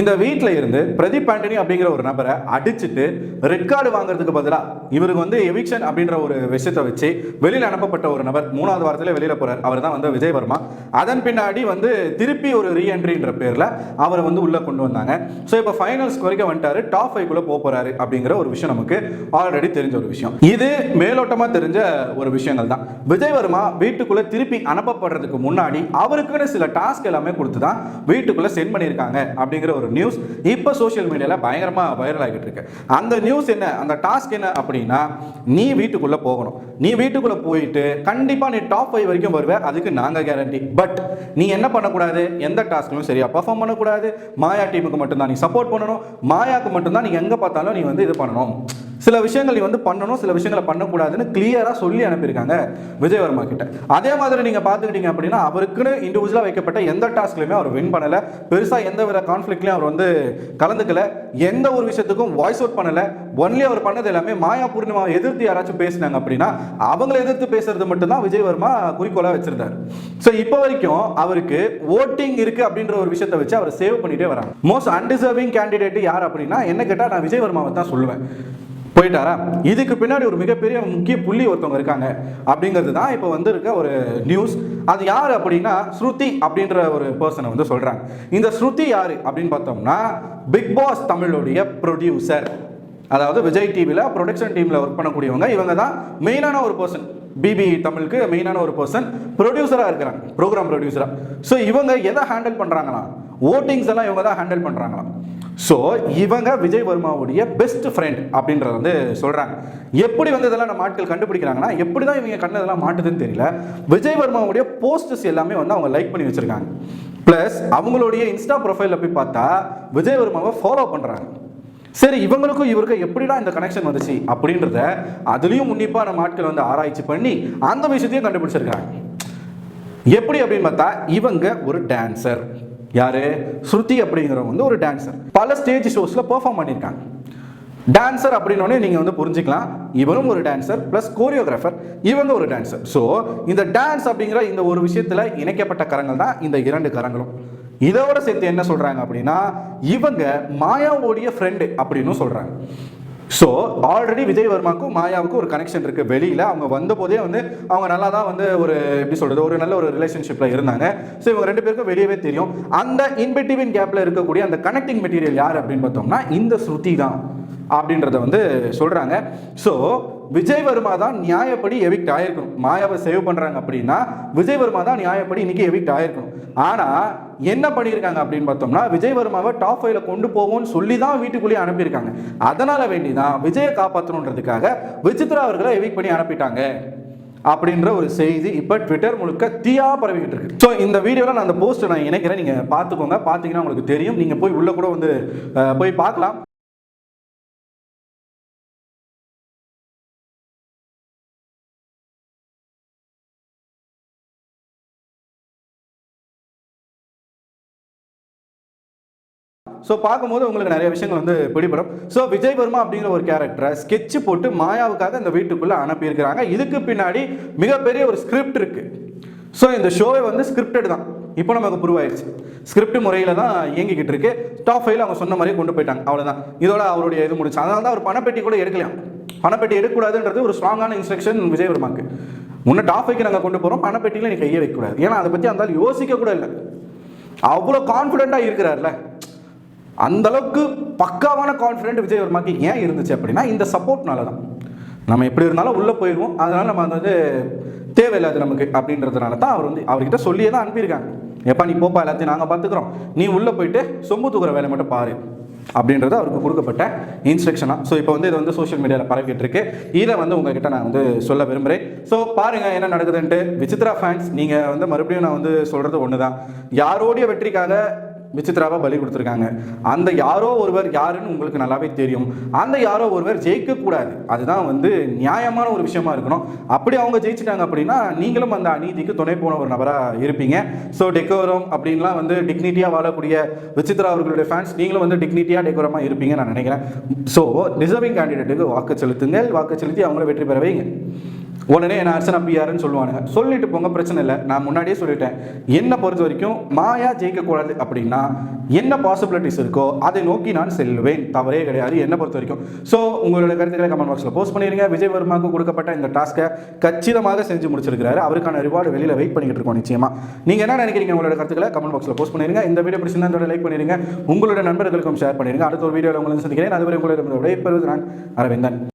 இந்த வீட்டில் இருந்து பிரதீப் ஆண்டனி அப்படிங்கிற ஒரு நபரை அடிச்சுட்டு ரெட் கார்டு வாங்குறதுக்கு பதிலாக இவருக்கு வந்து எவிக்ஷன் அப்படின்ற ஒரு விஷயத்தை வச்சு வெளியில் அனுப்பப்பட்ட ஒரு நபர் மூணாவது வாரத்தில் வெளியில் போறார். அவர் தான் வந்து விஜயவர்மா. அதன் பின்னாடி வந்து திருப்பி ஒரு ரீஎன்ட்ரின்ற பேரில் அவரை வந்து உள்ளே கொண்டு வந்தாங்க. ஸோ இப்போ ஃபைனல்ஸ் வரைக்கும் வந்துட்டாரு. டாப் ஃபைவ்க்குள்ளே போக போறாரு அப்படிங்கிற ஒரு விஷயம் நமக்கு ஆல்ரெடி தெரிஞ்ச ஒரு விஷயம். இது மேலோட்டமாக தெரிஞ்ச ஒரு விஷயங்கள் தான். விஜயவர்மா வீட்டுக்குள்ளே திருப்பி அனுப்பப்படுறதுக்கு முன்னாடி அவருக்குன்னு சில டாஸ்க் எல்லாமே கொடுத்து தான் வீட்டுக்குள்ளே சென்ட் பண்ணியிருக்காங்க அப்படிங்கிற ஒரு நியூஸ் இப்போ சோஷியல் மீடியாவில் பயங்கரமாக வைரல் ஆகிட்டு இருக்கு. அந்த நியூஸ் என்ன? அந்த டாஸ்க் என்ன அப்படின்னா நீ வீட்டுக்குள்ளே போகணும். நீ வீட்டுக்குள்ளே போயிட்டு கண்டிப்பாக நீ டாப் ஃபைவ் வரைக்கும் வருவ. அதுக்கு நாங்கள் கேரண்டி பட் நீ என்ன பண்ணக்கூடாது? எந்த டாஸ்க்லையும் சரியாக பர்ஃபார்ம் பண்ணக்கூடாது. மாயா டீமுக்கு மட்டும்தான் நீ சப்போர்ட் பண்ணணும். மாயாவுக்கு மட்டும்தான் நீ எங்கே பார்த்தாலும் நீ வந்து இது பண்ணணும். சில விஷயங்கள் நீ வந்து பண்ணணும் சில விஷயங்களை பண்ணக்கூடாதுன்னு கிளியராக சொல்லி அனுப்பியிருக்காங்க விஜயவர்மா கிட்ட. அதே மாதிரி நீங்கள் பார்த்துக்கிட்டீங்க அப்படின்னா அவருக்குன்னு இண்டிவிஜுவலாக வைக்கப்பட்ட எந்த டாஸ்க்லையுமே அவர் வின் பண்ணலை. பெருசாக எந்த வித கான்ஃப்ளிக்ட்லையும் அவர் வந்து கலந்துக்கல. எந்த ஒரு விஷயத்துக்கும் வாய்ஸ் அவுட் பண்ணலை. ஒன்லி அவர் பண்ணது எல்லாமே மாயா பூர்ணிமாவை எதிர்த்து யாராச்சும் பேசினாங்க அப்படின்னா அவங்கள எதிர்த்து பேசுறது மட்டும்தான் விஜயவர்மா குறிக்கோளாக வச்சிருந்தார். ஸோ இப்போ வரைக்கும் அவருக்கு ஓட்டிங் இருக்கு அப்படின்ற ஒரு விஷயத்தை வச்சு அவர் சேவ் பண்ணிட்டே வராங்க. மோஸ்ட் அன்டிசர்விங் கேண்டிடேட் யார் அப்படின்னா என்ன கேட்டால் நான் விஜயவர்மாவை தான் சொல்லுவேன். போயிட்டாரா? இதுக்கு பின்னாடி ஒரு மிகப்பெரிய முக்கிய புள்ளி ஒருத்தவங்க இருக்காங்க. அப்படிங்கிறது தான் இப்போ வந்திருக்க ஒரு நியூஸ் அது யார் அப்படின்னா ஸ்ருதி அப்படின்ற ஒரு பர்சனை வந்து சொல்கிறாங்க இந்த ஸ்ருதி யார் அப்படின்னு பார்த்தோம்னா பிக் பாஸ் தமிழுடைய ப்ரொடியூசர் அதாவது விஜய் டிவியில் ப்ரொடக்ஷன் டீமில் ஒர்க் பண்ணக்கூடியவங்க. இவங்க தான் மெயினான ஒரு பர்சன் பிபி தமிழுக்கு மெயினான ஒரு பர்சன் ப்ரொடியூசராக இருக்கிறாங்க. ப்ரோக்ராம் ப்ரொடியூசராக ஸோ இவங்க எதை ஹேண்டில் பண்ணுறாங்களாம் ஓட்டிங்ஸ் எல்லாம் இவங்க தான் ஹேண்டில் பண்ணுறாங்களாம் ஸோ இவங்க விஜய் வர்மாவுடைய பெஸ்ட் ஃப்ரெண்ட் அப்படின்றத வந்து சொல்கிறாங்க எப்படி வந்து இதெல்லாம் நம்ம ஆட்கள் கண்டுபிடிக்கிறாங்கன்னா எப்படி தான் இவங்க கண்ணு இதெல்லாம் மாட்டுதுன்னு தெரியல. விஜய் வர்மாவுடைய போஸ்டர்ஸ் எல்லாமே வந்து அவங்க லைக் பண்ணி வச்சுருக்காங்க. ப்ளஸ் அவங்களுடைய இன்ஸ்டா ப்ரொஃபைலில் போய் பார்த்தா விஜய் வர்மாவை ஃபாலோ பண்ணுறாங்க சரி இவங்களுக்கும் இவருக்கும் எப்படிடா இந்த கனெக்ஷன் வந்துச்சு அப்படின்றத அதுலேயும் உன்னிப்பாக நம்ம ஆட்கள் வந்து ஆராய்ச்சி பண்ணி அந்த விஷயத்தையும் கண்டுபிடிச்சிருக்காங்க. எப்படி அப்படின்னு பார்த்தா இவங்க ஒரு டான்சர் யார்? ஸ்ருதி அப்படிங்கிறவங்க வந்து ஒரு டான்ஸர் பல ஸ்டேஜ் ஷோஸில் பெர்ஃபார்ம் பண்ணியிருக்காங்க. டான்சர் அப்படின்னோடனே நீங்கள் வந்து புரிஞ்சுக்கலாம். இவரும் ஒரு டான்சர் ப்ளஸ் கோரியோகிராஃபர் இவங்க ஒரு டான்சர் ஸோ இந்த டான்ஸ் அப்படிங்கிற இந்த ஒரு விஷயத்தில் இணைக்கப்பட்ட கரங்கள் தான் இந்த இரண்டு கரங்களும். இதோட சேர்த்து என்ன சொல்கிறாங்க அப்படின்னா இவங்க மாயாவோடைய ஃப்ரெண்டு அப்படின்னு சொல்கிறாங்க ஸோ ஆல்ரெடி விஜய் வர்மாக்கும் மாயாவுக்கும் ஒரு கனெக்ஷன் இருக்குது வெளியில் அவங்க வந்தபோதே வந்து அவங்க நல்லா தான் வந்து ஒரு எப்படி சொல்கிறது ஒரு நல்ல ஒரு ரிலேஷன்ஷிப்பில் இருந்தாங்க. ஸோ இவங்க ரெண்டு பேருக்கும் வெளியவே தெரியும். அந்த இன்பிட்டிவின் கேப்பில் இருக்கக்கூடிய அந்த கனெக்டிங் மெட்டீரியல் யார் அப்படின்னு பார்த்தோம்னா இந்த ஸ்ருதி தான் அப்படின்றத வந்து சொல்கிறாங்க ஸோ விஜய் வர்மா தான் நியாயப்படி எவிக்ட் ஆயிருக்கணும். மாயாவை சேவ் பண்ணுறாங்க அப்படின்னா விஜய் வர்மா தான் நியாயப்படி இன்னைக்கு எவிக்ட் ஆயிருக்கணும். ஆனால் என்ன பண்ணியிருக்காங்க அப்படின்னு பார்த்தோம்னா விஜய் வர்மாவை டாப் ஃபைவ்ல கொண்டு போவோம்னு சொல்லி தான் வீட்டுக்குள்ளேயே அனுப்பியிருக்காங்க. அதனால வேண்டி தான் விஜயை காப்பாற்றணுன்றதுக்காக விசித்ரா அவர்களை எவிக் பண்ணி அனுப்பிட்டாங்க அப்படின்ற ஒரு செய்தி இப்போ ட்விட்டர் முழுக்க தீயா பரவிக்கிட்டு இருக்கு. ஸோ இந்த வீடியோவில் நான் அந்த போஸ்ட் நான் இணைக்கிறேன். நீங்கள் பார்த்துக்கோங்க. பார்த்தீங்கன்னா உங்களுக்கு தெரியும். நீங்கள் போய் உள்ளே கூட வந்து போய் பார்க்கலாம். ஸோ பார்க்கும்போது உங்களுக்கு நிறைய விஷயங்கள் வந்து பிடிபடும். ஸோ விஜய் வர்மா அப்படிங்கிற ஒரு கேரக்டரை ஸ்கெட்ச் போட்டு மாயாவுக்காக இந்த வீட்டுக்குள்ளே அனுப்பியிருக்கிறாங்க. இதுக்கு பின்னாடி மிகப்பெரிய ஒரு ஸ்கிரிப்ட் இருக்குது ஸோ இந்த ஷோவே வந்து ஸ்கிரிப்டட் தான். இப்போ நமக்கு ப்ரூவ் ஆயிடுச்சு ஸ்கிரிப்ட் முறையில் தான் இயங்கிக்கிட்டு இருக்கு. டாப் ஃபைவ்ல அவங்க சொன்ன மாதிரியே கொண்டு போயிட்டாங்க. அவ்வளோதான் இதோட அவருடைய இது முடிச்சு அதனால தான் அவர் பணப்பெட்டி கூட எடுக்கலாம் பணப்பெட்டி எடுக்கக்கூடாதுன்றது ஒரு ஸ்ட்ராங்கான இன்ஸ்ட்ரக்ஷன் விஜய் வர்மாக்கு முன்னே டாப் ஃபைவ்க்கு நாங்கள் கொண்டு போகிறோம் பணப்பெட்டியில் நீ கையை வைக்கக்கூடாது. ஏன்னா அதை பற்றி அந்த யோசிக்க கூட இல்லை. அவ்வளோ கான்ஃபிடென்ட்டாக இருக்கிறார்ல. அந்த அளவுக்கு பக்காவான கான்ஃபிடென்ட் விஜய் வர்மாக்கு ஏன் இருந்துச்சு அப்படின்னா இந்த சப்போர்ட்னால தான் நம்ம எப்படி இருந்தாலும் உள்ளே போயிடுவோம். அதனால் நம்ம வந்து தேவையில்லாது நமக்கு அப்படின்றதுனால தான் அவர் வந்து அவர்கிட்ட சொல்லியே தான் அனுப்பியிருக்காங்க. எப்பா நீ போப்பா எல்லாத்தையும் நாங்கள் பார்த்துக்குறோம். நீ உள்ளே போயிட்டு சொம்பு தூக்குற வேலை மட்டும் பாரு அப்படின்றது அவருக்கு கொடுக்கப்பட்ட இன்ஸ்ட்ரக்ஷனாக ஸோ இப்போ வந்து இது வந்து சோஷியல் மீடியாவில் பரவிட்டு இருக்கு. இதை வந்து உங்ககிட்ட நான் வந்து சொல்ல விரும்புகிறேன் ஸோ பாருங்கள் என்ன நடக்குதுன்ட்டு. விசித்ரா ஃபேன்ஸ் நீங்கள் வந்து மறுபடியும் நான் வந்து சொல்கிறது ஒன்று தான் யாரோடைய வெற்றிக்காக விசித்ராவை பலி கொடுத்துருக்காங்க. அந்த யாரோ ஒருவர் யாருன்னு உங்களுக்கு நல்லாவே தெரியும். அந்த யாரோ ஒருவர் ஜெயிக்கக்கூடாது. அதுதான் வந்து நியாயமான ஒரு விஷயமா இருக்கணும். அப்படி அவங்க ஜெயிச்சிட்டாங்க அப்படின்னா நீங்களும் அந்த அநீதிக்கு துணை போன ஒரு நபராக இருப்பீங்க. ஸோ டெக்கோரம் அப்படின்லாம் வந்து டிக்னிட்டியாக வாழக்கூடிய விசித்ரா அவர்களுடைய ஃபேன்ஸ் நீங்களும் வந்து டிக்னிட்டியாக டெக்கோரமாக இருப்பீங்கன்னு நான் நினைக்கிறேன். ஸோ டிசர்விங் கேண்டிடேட்டுக்கு வாக்கு செலுத்துங்கள். வாக்கு செலுத்தி அவங்கள வெற்றி பெற வைங்க உடனே என்ன அர்ச்சனா பிஆர்னு சொல்லுவானுங்க. சொல்லிட்டு போங்க பிரச்சனை இல்லை. நான் முன்னாடியே சொல்லிட்டேன். என்னை பொறுத்த வரைக்கும் மாயா ஜெயிக்கக்கூடாது அப்படின்னா என்ன பாசிபிலிட்டிஸ் இருக்கோ அதை நோக்கி நான் செல்வேன். தவறே கிடையாது. என்னை பொறுத்த வரைக்கும். ஸோ உங்களோட கருத்துக்களை கமெண்ட் பாக்ஸில் போஸ்ட் பண்ணிடுங்க. விஜய் வர்மாவுக்கு கொடுக்கப்பட்ட இந்த டாஸ்க்கை கச்சிதமாக செஞ்சு முடிச்சிருக்காரு அவருக்கான ரிவார்டு வெளியில் வெயிட் பண்ணிக்கிட்டு இருக்கோம் நிச்சயமாக நீங்கள் என்ன நினைக்கிறீங்க உங்களோட கருத்துக்களை கமெண்ட் பாக்ஸில் போஸ்ட் பண்ணிடுங்க. இந்த வீடியோ பிடிச்சிருந்தா இதோட லைக் பண்ணிடுங்க. உங்களோட நண்பர்களுக்கும் ஷேர் பண்ணிடுங்க. அடுத்த ஒரு வீடியோவில் உங்களை சந்திக்கிறேன். அதுவரை உங்களோட விடைபெறுவது நான் அரவிந்தன்.